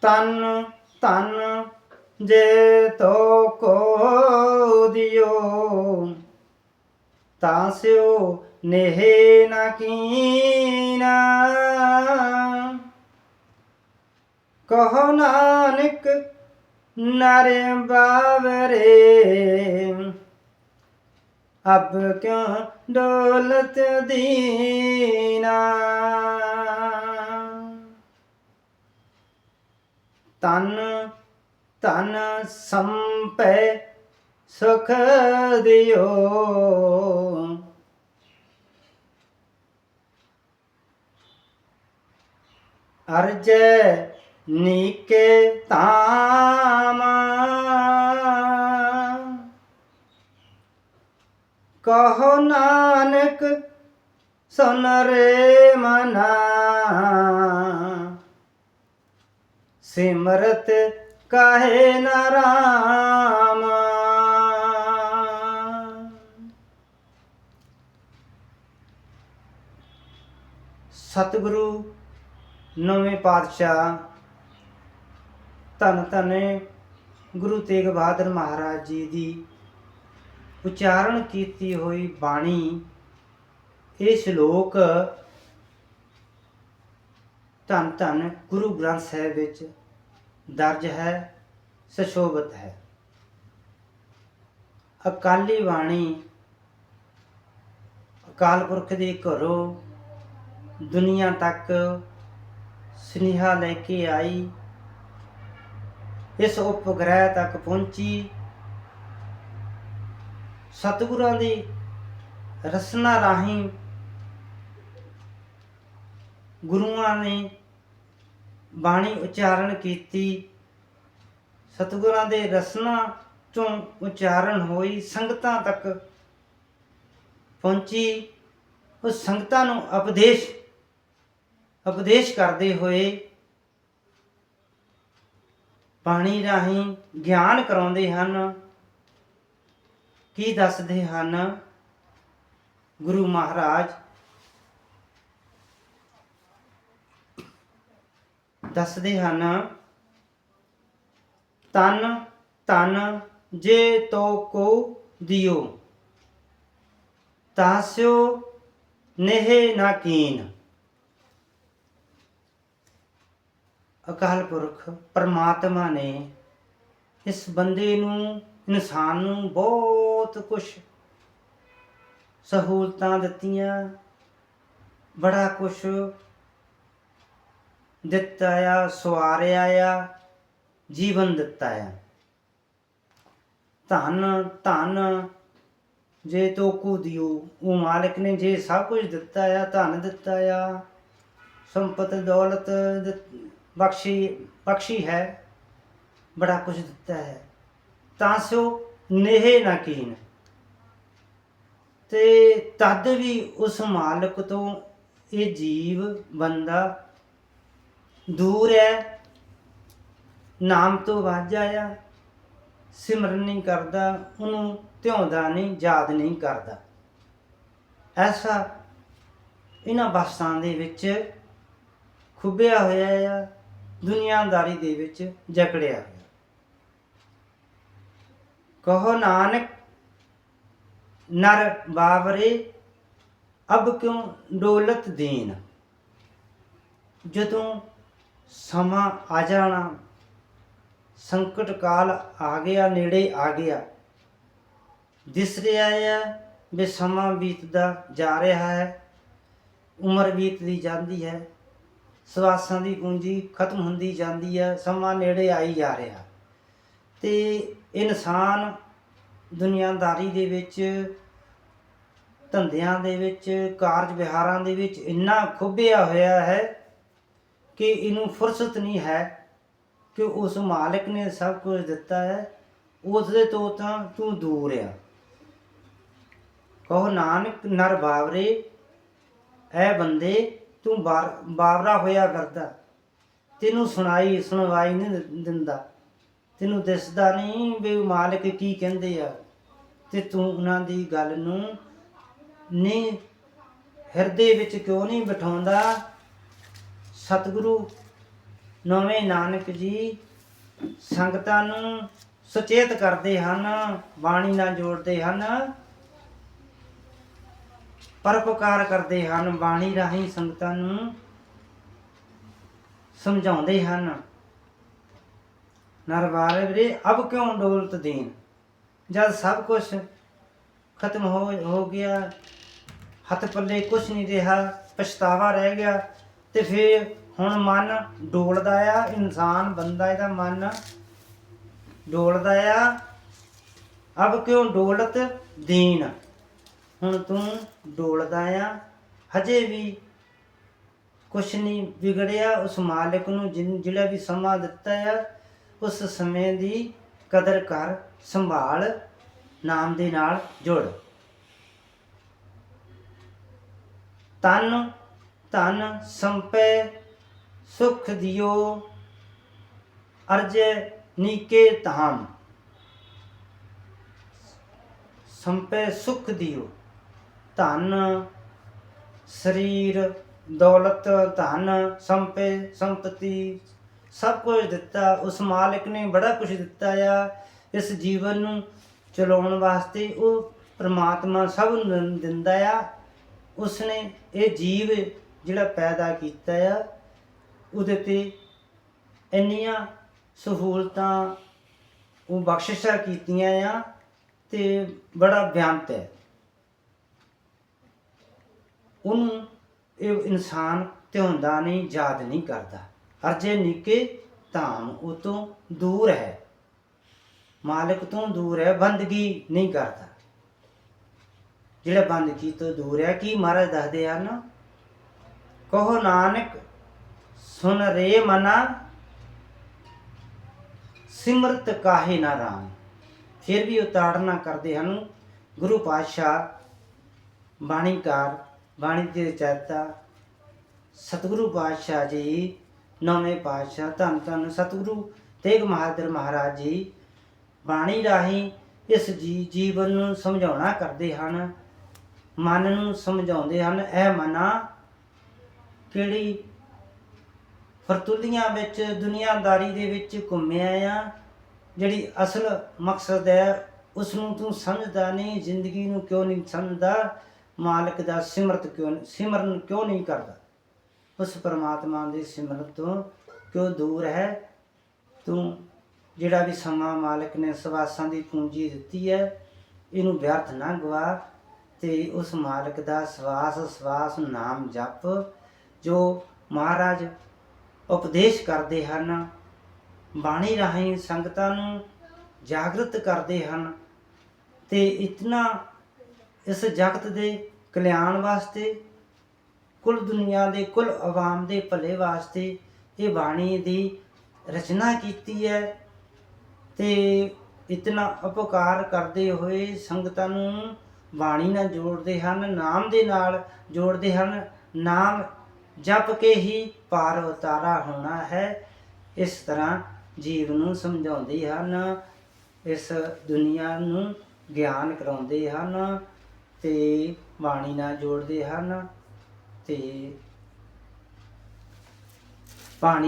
ਤਨ ਤਨ ਜੇ ਤੋ ਕੋ ਦਿਓ। ਤਾਂ ਨੇਹ ਨਾ ਕੀਨਾ। ਕਹੋ ਨਾਨਕ ਨਰ ਬਾਵਰੇ। ਅਬ ਕਿਉ ਡੋਲਤ ਦੀਨਾ? ਤਨ ਤਨ ਸੰਪੈ ਸੁਖ ਦਿਓ। ਅਰਜੈ ਨੀਕੇ ਤਾਮ ਕਹੋ ਨਾਨਕ ਸੁਨ ਰੇ ਮਨਾ। ਸਿਮਰਤ ਕਾਹੇ ਨਾ ਰਾਮ। ਸਤਿਗੁਰੂ, ਨਵੇਂ ਪਾਤਸ਼ਾਹ, ਧੰਨ ਧੰਨ ਗੁਰੂ ਤੇਗ ਬਹਾਦਰ ਮਹਾਰਾਜ ਜੀ ਦੀ ਉਚਾਰਨ ਕੀਤੀ ਹੋਈ ਬਾਣੀ। ਇਹ ਸ਼ਲੋਕ ਧੰਨ ਧੰਨ ਗੁਰੂ ਗ੍ਰੰਥ ਸਾਹਿਬ ਵਿੱਚ ਦਰਜ ਹੈ, ਸਸ਼ੋਭਤ ਹੈ। ਅਕਾਲੀ ਬਾਣੀ ਅਕਾਲ ਪੁਰਖ ਦੇ ਘਰੋਂ ਦੁਨੀਆ ਤੱਕ ਸੁਨੇਹਾ ਲੈ ਕੇ ਆਈ। ਇਸ ਉਪਗ੍ਰਹਿ ਤੱਕ ਪਹੁੰਚੀ। ਸਤਿਗੁਰਾਂ ਦੀ ਰਸਨਾ ਰਾਹੀਂ ਗੁਰੂਆਂ ਨੇ ਬਾਣੀ ਉਚਾਰਨ ਕੀਤੀ। ਸਤਿਗੁਰਾਂ ਦੇ ਰਸਨਾ ਚੋਂ ਉਚਾਰਨ ਹੋਈ, ਸੰਗਤਾਂ ਤੱਕ ਪਹੁੰਚੀ। ਉਹ ਸੰਗਤਾਂ ਨੂੰ ਉਪਦੇਸ਼ ਉਪਦੇਸ਼ ਕਰਦੇ ਹੋਏ ਬਾਣੀ ਰਾਹੀਂ ਗਿਆਨ ਕਰਾਉਂਦੇ ਹਨ। ਕੀ ਦੱਸਦੇ ਹਨ? ਗੁਰੂ ਮਹਾਰਾਜ ਦੱਸਦੇ ਹਨ, ਤਨ ਤਨ, ਜੇ ਤੋ ਕੋ ਦਿਓ। ਤਾਸਿਓ ਨਹਿ ਨਾ ਕੀਨ। ਅਕਾਲ ਪੁਰਖ ਪਰਮਾਤਮਾ ਨੇ ਇਸ ਬੰਦੇ ਨੂੰ, ਇਨਸਾਨ ਨੂੰ ਬਹੁਤ ਕੁਝ ਸਹੂਲਤਾਂ ਦਿੱਤੀਆਂ, ਬੜਾ ਕੁਝ ਦਿੱਤਾ ਆ ਸਵਾਰਿਆ ਆ ਜੀਵਨ ਦਿੱਤਾ ਆ ਧਨ ਧਨ, ਜੇ ਤੋ ਕੋ ਦਿਓ, ਉਹ ਮਾਲਕ ਨੇ ਜੇ ਸਭ ਕੁਝ ਦਿੱਤਾ ਆ ਧਨ ਦਿੱਤਾ ਆ ਸੰਪਤ, ਦੌਲਤ ਬਖਸ਼ੀ ਬਖਸ਼ੀ ਹੈ, ਬੜਾ ਕੁਝ ਦਿੱਤਾ ਹੈ। ਤਾਂ ਸੋ ਨੇਹ ਨਾ ਕੀਨ। ਤੇ ਤਦ ਵੀ ਉਸ ਮਾਲਕ ਤੋਂ ਇਹ ਜੀਵ ਬੰਦਾ ਦੂਰ ਹੈ। ਨਾਮ ਤੋਂ ਵਾਜਾ ਆ ਸਿਮਰਨ ਨਹੀਂ ਕਰਦਾ, ਉਹਨੂੰ ਧਿਆਉਂਦਾ ਨਹੀਂ, ਯਾਦ ਨਹੀਂ ਕਰਦਾ। ਐਸਾ ਇਹਨਾਂ ਬਸਤਾਂ ਦੇ ਵਿੱਚ ਖੁੱਬਿਆ ਹੋਇਆ ਆ, ਦੁਨੀਆਦਾਰੀ ਦੇ ਵਿੱਚ ਜਕੜਿਆ ਹੋਇਆ। ਕਹੋ ਨਾਨਕ, ਨਰ ਬਾਵਰੇ, ਅਬ ਕਿਉਂ ਡੋਲਤ ਦੇਨ? ਜਦੋਂ ਸਮਾਂ ਆ ਜਾਣਾ। ਸੰਕਟ ਕਾਲ ਆ ਗਿਆ, ਨੇੜੇ ਆ ਗਿਆ। ਦਿਸ ਰਿਹਾ ਹੈ ਵੀ ਸਮਾਂ ਬੀਤਦਾ ਜਾ ਰਿਹਾ ਹੈ, ਉਮਰ ਬੀਤਦੀ ਜਾਂਦੀ ਹੈ, ਸਵਾਸਾਂ ਦੀ ਪੂੰਜੀ ਖਤਮ ਹੁੰਦੀ ਜਾਂਦੀ ਹੈ, ਸਮਾਂ ਨੇੜੇ ਆਈ ਜਾ ਰਿਹਾ। ਤੇ ਇਨਸਾਨ ਦੁਨੀਆਦਾਰੀ ਦੇ ਵਿੱਚ, ਧੰਦਿਆਂ ਦੇ ਵਿੱਚ, ਕਾਰਜ ਵਿਹਾਰਾਂ ਦੇ ਵਿੱਚ ਇੰਨਾ ਖੁੱਬਿਆ ਹੋਇਆ ਹੈ ਕਿ ਇਹਨੂੰ ਫੁਰਸਤ ਨਹੀਂ ਹੈ ਕਿ ਉਸ ਮਾਲਕ ਨੇ ਸਭ ਕੁਝ ਦਿੱਤਾ ਹੈ ਉਸ ਦੇ ਤੋਂ ਤਾਂ ਤੂੰ ਦੂਰ ਆ। ਕਹੋ, ਨਾਨਕ ਨਰ ਬਾਵਰੇ, ਐ ਬੰਦੇ, ਤੂੰ ਬਾਰ- ਬਾਵਰਾ ਹੋਇਆ ਕਰਦਾ ਤੈਨੂੰ ਸੁਣਾਈ, ਸੁਣਵਾਈ ਨਹੀਂ ਦਿੰਦਾ। ਤੈਨੂੰ ਦਿਸਦਾ ਨਹੀਂ ਵੀ ਮਾਲਕ ਕੀ ਕਹਿੰਦੇ ਆ। ਤੇ ਤੂੰ ਉਹਨਾਂ ਦੀ ਗੱਲ ਨੂੰ ਨਹੀਂ ਹਿਰਦੇ ਵਿੱਚ ਕਿਉਂ ਨਹੀਂ ਬਿਠਾਉਂਦਾ? ਸਤਿਗੁਰੂ, ਨਵੇਂ ਨਾਨਕ ਜੀ ਸੰਗਤਾਂ ਨੂੰ ਸੁਚੇਤ ਕਰਦੇ ਹਨ, ਬਾਣੀ ਨਾਲ ਜੋੜਦੇ ਹਨ ਪਰਪਕਾਰ ਕਰਦੇ ਹਨ, ਬਾਣੀ ਰਾਹੀਂ ਸੰਗਤਾਂ ਨੂੰ ਸਮਝਾਉਂਦੇ ਹਨ। ਨਰਵਾਰੇ ਵੀਰੇ, ਅਬ ਕਿਉਂ ਡੋਲਤ ਦੀਨ ਜਦ ਸਭ ਕੁਝ ਖਤਮ ਹੋ ਹੋ ਗਿਆ, ਹੱਥ ਪੱਲੇ ਕੁਝ ਨਹੀਂ ਰਿਹਾ, ਪਛਤਾਵਾ ਰਹਿ ਗਿਆ ਤੇ ਫਿਰ ਹੁਣ ਮਨ ਡੋਲਦਾ ਆ, ਇਨਸਾਨ ਬੰਦਾ ਇਹਦਾ ਮਨ ਡੋਲਦਾ ਆ। ਅਬ ਕਿਉਂ ਡੋਲਤ ਦੀਨ? ਹੁਣ ਤੂੰ ਡੋਲਦਾ ਆ। ਹਜੇ ਵੀ ਕੁਛ ਨਹੀਂ ਵਿਗੜਿਆ ਉਸ ਮਾਲਕ ਨੂੰ ਜਿਨ- ਜਿਹੜਾ ਵੀ ਸਮਾਂ ਦਿੱਤਾ ਆ, ਉਸ ਸਮੇਂ ਦੀ ਕਦਰ ਕਰ, ਸੰਭਾਲ, ਨਾਮ ਦੇ ਨਾਲ ਜੁੜ। ਤਨ ਧਨ ਸੰਪੈ ਸੁਖ ਦਿਓ, ਅਰਜੈ ਨੀਕੇ ਧਾਮ। ਸੰਪੈ ਸੁਖ ਦਿਓ, ਧਨ, ਸਰੀਰ, ਦੌਲਤ, ਧਨ, ਸੰਪੈ, ਸੰਪਤੀ, ਸਭ ਕੁਝ ਦਿੱਤਾ। ਉਸ ਮਾਲਕ ਨੇ ਬੜਾ ਕੁਝ ਦਿੱਤਾ ਆ। ਇਸ ਜੀਵਨ ਨੂੰ ਚਲਾਉਣ ਵਾਸਤੇ ਉਹ ਪ੍ਰਮਾਤਮਾ ਸਭ ਨੂੰ ਦਿੰਦਾ ਆ। ਉਸਨੇ ਇਹ ਜੀਵ ਜਿਹੜਾ ਪੈਦਾ ਕੀਤਾ ਆ, ਉਹਦੇ ਤੇ ਇੰਨੀਆਂ ਸਹੂਲਤਾਂ ਉਹ ਬਖਸ਼ਿਸ਼ਾਂ ਕੀਤੀਆਂ ਆ ਤੇ ਬੜਾ ਬਿਆੰਤ ਹੈ। ਉਹਨੂੰ ਇਹ ਇਨਸਾਨ ਧਿਆਉਂਦਾ ਨਹੀਂ, ਯਾਦ ਨਹੀਂ ਕਰਦਾ। ਅਰਜੇ ਨਿੱਕੇ ਧਾਮ ਉਹ ਤੋਂ ਦੂਰ ਹੈ। ਮਾਲਕ ਤੋਂ ਦੂਰ ਹੈ, ਬੰਦਗੀ ਨਹੀਂ ਕਰਦਾ। ਜਿਹੜਾ ਬੰਦਗੀ ਤੋਂ ਦੂਰ ਹੈ, ਕੀ ਮਹਾਰਾਜ ਦੱਸਦੇ ਹਨ? ਕਹੋ ਨਾਨਕ, ਸੁਨ ਰੇ ਮਨਾ, ਸਿਮਰਤ ਕਾਹੇ ਨਾ ਰਾਮ। ਫਿਰ ਵੀ ਉਹ ਤਾੜਨਾ ਕਰਦੇ ਹਨ ਗੁਰੂ ਪਾਤਸ਼ਾਹ, ਬਾਣੀਕਾਰ ਬਾਣੀ ਦੇ ਰਚੈਤਾ ਸਤਿਗੁਰੂ ਪਾਤਸ਼ਾਹ ਜੀ, ਨੌਵੇਂ ਪਾਤਸ਼ਾਹ, ਧੰਨ ਧੰਨ ਸਤਿਗੁਰੂ, ਤੇਗ ਬਹਾਦਰ ਮਹਾਰਾਜ ਜੀ, ਬਾਣੀ ਰਾਹੀਂ ਇਸ ਜੀ ਜੀਵਨ ਨੂੰ ਸਮਝਾਉਣਾ ਕਰਦੇ ਹਨ, ਮਨ ਨੂੰ ਸਮਝਾਉਂਦੇ ਹਨ, ਇਹ ਮਨਾ ਕਿਹੜੀ ਫਰਤੂਲੀਆਂ ਵਿੱਚ, ਦੁਨੀਆਦਾਰੀ ਦੇ ਵਿੱਚ ਘੁੰਮਿਆ ਆ, ਜਿਹੜੀ ਅਸਲ ਮਕਸਦ ਹੈ ਉਸ ਨੂੰ ਤੂੰ ਸਮਝਦਾ ਨਹੀਂ, ਜ਼ਿੰਦਗੀ ਨੂੰ ਕਿਉਂ ਨਹੀਂ ਸਮਝਦਾ, ਮਾਲਕ ਦਾ ਸਿਮਰਤ ਕਿਉਂ ਸਿਮਰਨ ਕਿਉਂ ਨਹੀਂ ਕਰਦਾ? ਉਸ ਪਰਮਾਤਮਾ ਦੇ ਸਿਮਰਨ ਤੋਂ ਕਿਉਂ ਦੂਰ ਹੈ? ਤੂੰ ਜਿਹੜਾ ਵੀ ਸਮਾਂ ਮਾਲਕ ਨੇ ਸਵਾਸਾਂ ਦੀ ਪੂੰਜੀ ਦਿੱਤੀ ਹੈ, ਇਹਨੂੰ ਵਿਅਰਥ ਨਾ ਗਵਾ ਤੇ ਉਸ ਮਾਲਕ ਦਾ ਸਵਾਸ ਸਵਾਸ ਨਾਮ ਜਪ ਜੋ ਮਹਾਰਾਜ ਉਪਦੇਸ਼ ਕਰਦੇ ਹਨ, ਬਾਣੀ ਰਾਹੀਂ ਸੰਗਤਾਂ ਨੂੰ ਜਾਗਰਤ ਕਰਦੇ ਹਨ ਤੇ ਇਤਨਾ ਇਸ ਜਗਤ ਦੇ ਕਲਿਆਣ ਵਾਸਤੇ, ਕੁੱਲ ਦੁਨੀਆ ਦੇ ਕੁੱਲ ਆਵਾਮ ਦੇ ਭਲੇ ਵਾਸਤੇ ਇਹ ਬਾਣੀ ਦੀ ਰਚਨਾ ਕੀਤੀ ਹੈ ਤੇ ਇਤਨਾ ਉਪਕਾਰ ਕਰਦੇ ਹੋਏ ਸੰਗਤਾਂ ਨੂੰ ਬਾਣੀ ਨਾਲ ਜੋੜਦੇ ਹਨ, ਨਾਮ ਦੇ ਨਾਲ ਜੋੜਦੇ ਹਨ, ਨਾਮ ਜਪ ਕੇ ਹੀ ਪਾਰ ਉਤਾਰਾ ਹੋਣਾ ਹੈ। ਇਸ ਤਰ੍ਹਾਂ ਜੀਵ ਨੂੰ ਸਮਝਾਉਂਦੇ ਹਨ। ਇਸ ਦੁਨੀਆ ਨੂੰ ਗਿਆਨ ਕਰਾਉਂਦੇ ਹਨ ਤੇ ਬਾਣੀ ਨਾਲ ਜੋੜਦੇ ਹਨ ਤੇ ਪਾਣੀ